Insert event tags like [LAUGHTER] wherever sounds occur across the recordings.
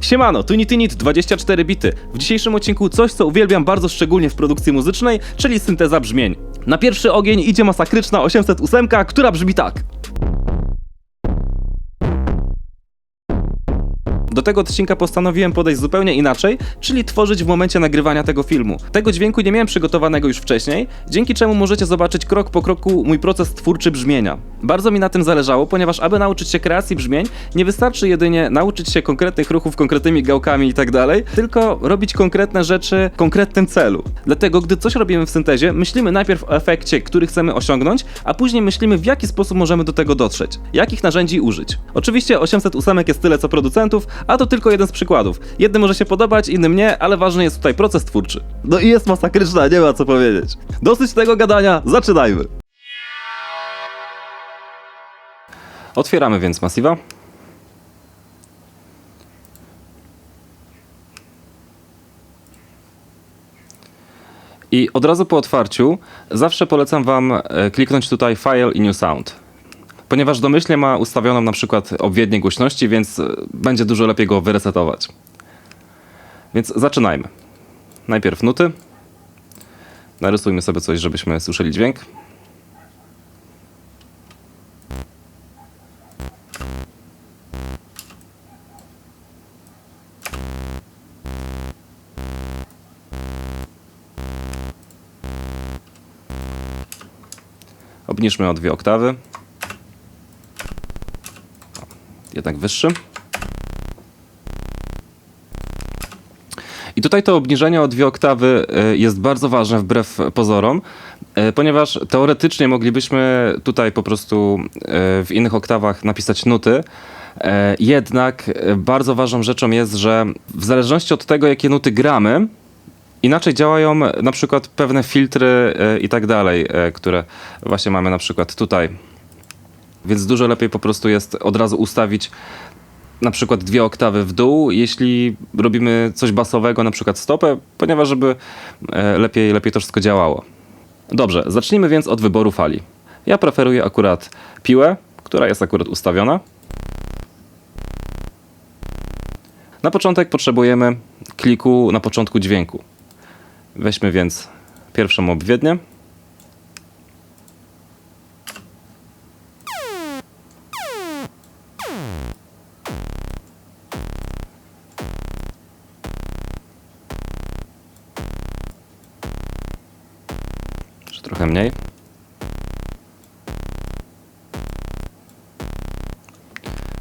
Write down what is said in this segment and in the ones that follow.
Siemano, tu Nitinit 24 bity. W dzisiejszym odcinku coś, co uwielbiam bardzo szczególnie w produkcji muzycznej, czyli synteza brzmień. Na pierwszy ogień idzie masakryczna 808, która brzmi tak. Do tego odcinka postanowiłem podejść zupełnie inaczej, czyli tworzyć w momencie nagrywania tego filmu. Tego dźwięku nie miałem przygotowanego już wcześniej, dzięki czemu możecie zobaczyć krok po kroku mój proces twórczy brzmienia. Bardzo mi na tym zależało, ponieważ aby nauczyć się kreacji brzmień, nie wystarczy jedynie nauczyć się konkretnych ruchów, konkretnymi gałkami i tak dalej, tylko robić konkretne rzeczy w konkretnym celu. Dlatego, gdy coś robimy w syntezie, myślimy najpierw o efekcie, który chcemy osiągnąć, a później myślimy w jaki sposób możemy do tego dotrzeć, jakich narzędzi użyć. Oczywiście 808 jest tyle co producentów, a to tylko jeden z przykładów. Jednym może się podobać, innym nie, ale ważny jest tutaj proces twórczy. No i jest masakryczna, nie ma co powiedzieć. Dosyć tego gadania, zaczynajmy. Otwieramy więc Massiva. I od razu po otwarciu zawsze polecam Wam e, kliknąć tutaj File i New Sound. Ponieważ domyślnie ma ustawioną na przykład obwiednie głośności, więc e, będzie dużo lepiej go wyresetować. Więc zaczynajmy. Najpierw nuty. Narysujmy sobie coś, żebyśmy słyszeli dźwięk. Obniżmy o dwie oktawy. Jednak wyższy. I tutaj to obniżenie o dwie oktawy y, jest bardzo ważne wbrew pozorom, y, ponieważ teoretycznie moglibyśmy tutaj po prostu y, w innych oktawach napisać nuty. Jednak bardzo ważną rzeczą jest, że w zależności od tego, jakie nuty gramy, inaczej działają na przykład pewne filtry i tak dalej, które właśnie mamy na przykład tutaj. Więc dużo lepiej po prostu jest od razu ustawić na przykład dwie oktawy w dół, jeśli robimy coś basowego, na przykład stopę, ponieważ żeby e, lepiej, lepiej to wszystko działało. Dobrze, zacznijmy więc od wyboru fali. Ja preferuję akurat piłę, która jest akurat ustawiona. Na początek potrzebujemy kliku na początku dźwięku. Weźmy więc pierwszą obwiednię.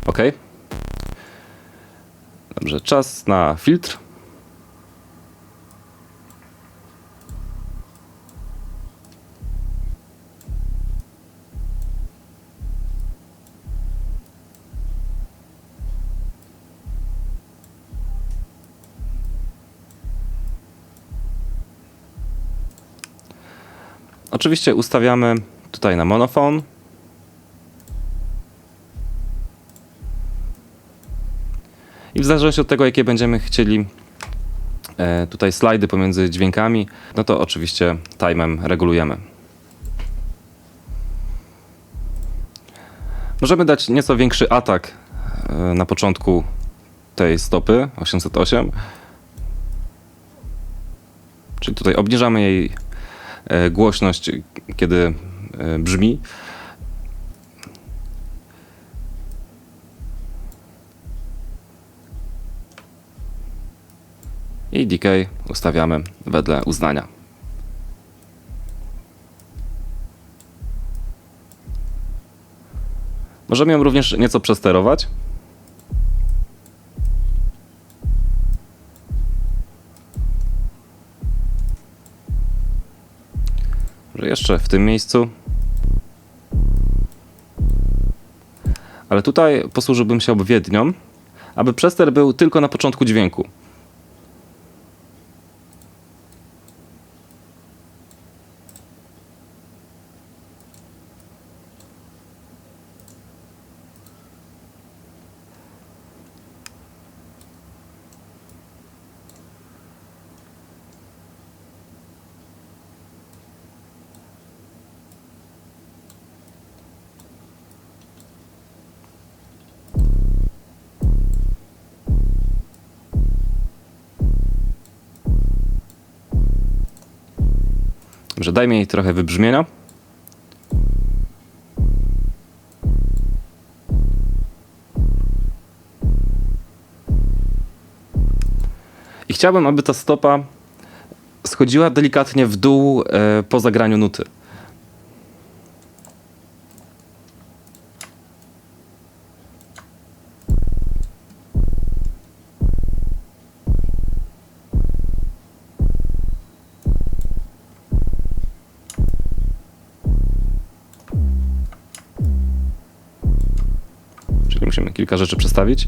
Ok. Dobrze, czas na filtr. Oczywiście ustawiamy tutaj na monofon. W zależności od tego, jakie będziemy chcieli e, tutaj slajdy pomiędzy dźwiękami, no to oczywiście timem regulujemy. Możemy dać nieco większy atak e, na początku tej stopy 808. Czyli tutaj obniżamy jej e, głośność, kiedy brzmi. I decay ustawiamy wedle uznania. Możemy ją również nieco przesterować. Może jeszcze w tym miejscu. Ale tutaj posłużyłbym się obwiednią, aby przester był tylko na początku dźwięku. Dobrze, dajmy jej trochę wybrzmienia. I chciałbym, aby ta stopa schodziła delikatnie w dół e, po zagraniu nuty. Musimy kilka rzeczy przestawić.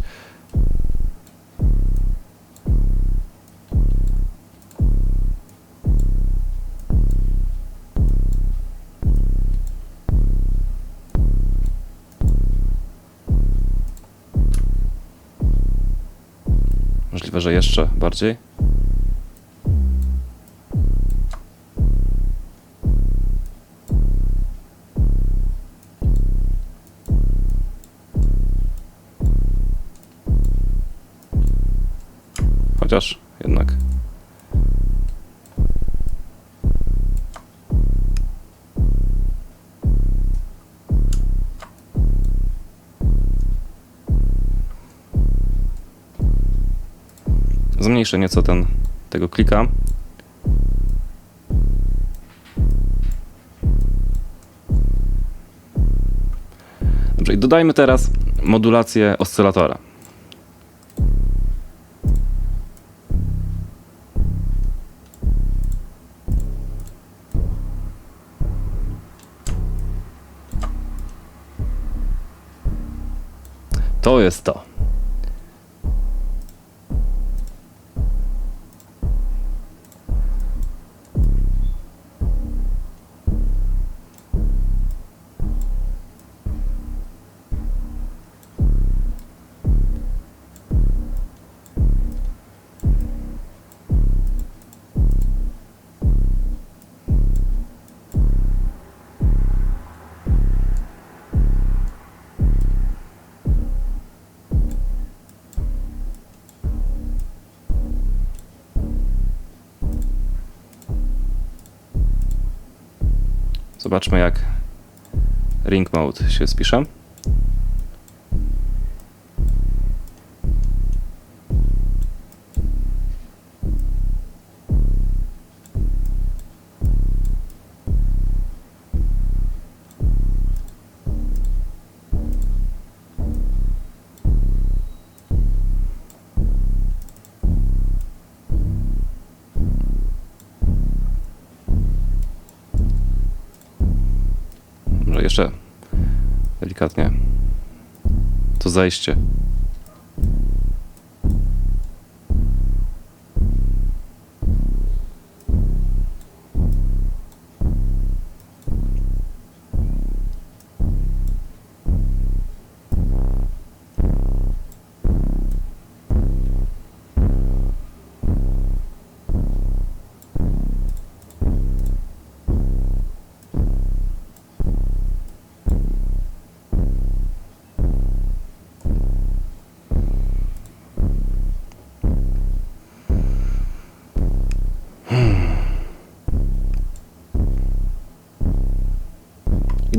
Możliwe, że jeszcze bardziej. Chociaż jednak. Zmniejszę nieco ten, tego klika. Dobrze, i dodajmy teraz modulację oscylatora. Jest. Zobaczmy, jak ring mode się spisze. Jeszcze delikatnie to zejście.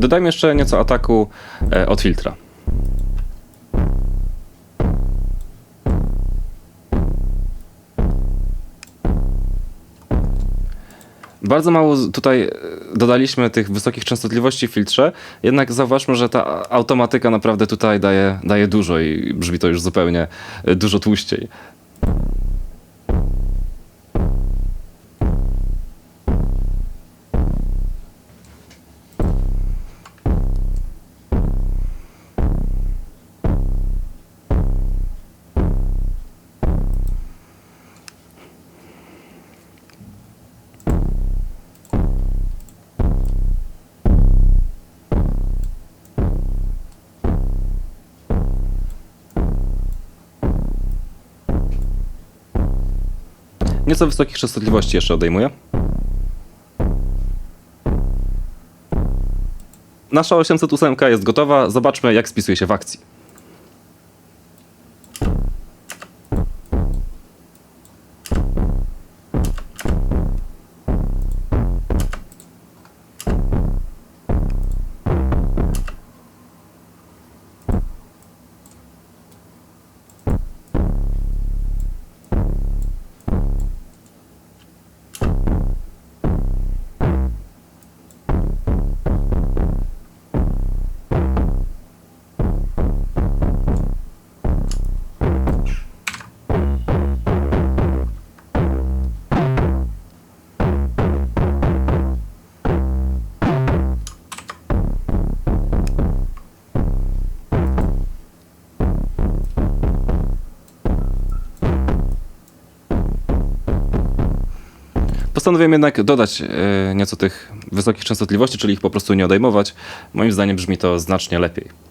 Dodajmy jeszcze nieco ataku e, od filtra. Bardzo mało tutaj e, dodaliśmy tych wysokich częstotliwości w filtrze, jednak zauważmy, że ta automatyka naprawdę tutaj daje, daje dużo i brzmi to już zupełnie e, dużo tłuściej. Nieco wysokich częstotliwości jeszcze odejmuję. Nasza 808 jest gotowa. Zobaczmy, jak spisuje się w akcji. Postanowiłem jednak dodać e, nieco tych wysokich częstotliwości, czyli ich po prostu nie odejmować. Moim zdaniem brzmi to znacznie lepiej.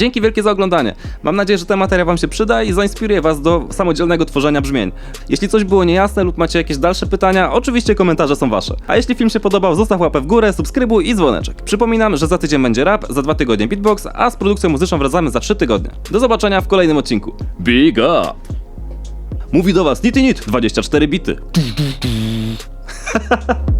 Dzięki wielkie za oglądanie. Mam nadzieję, że ten materiał Wam się przyda i zainspiruje Was do samodzielnego tworzenia brzmień. Jeśli coś było niejasne lub macie jakieś dalsze pytania, oczywiście komentarze są Wasze. A jeśli film się podobał, zostaw łapę w górę, subskrybuj i dzwoneczek. Przypominam, że za tydzień będzie rap, za dwa tygodnie beatbox, a z produkcją muzyczną wracamy za trzy tygodnie. Do zobaczenia w kolejnym odcinku. Big up! Mówi do Was Nity Nit, 24 bity. [LAUGHS]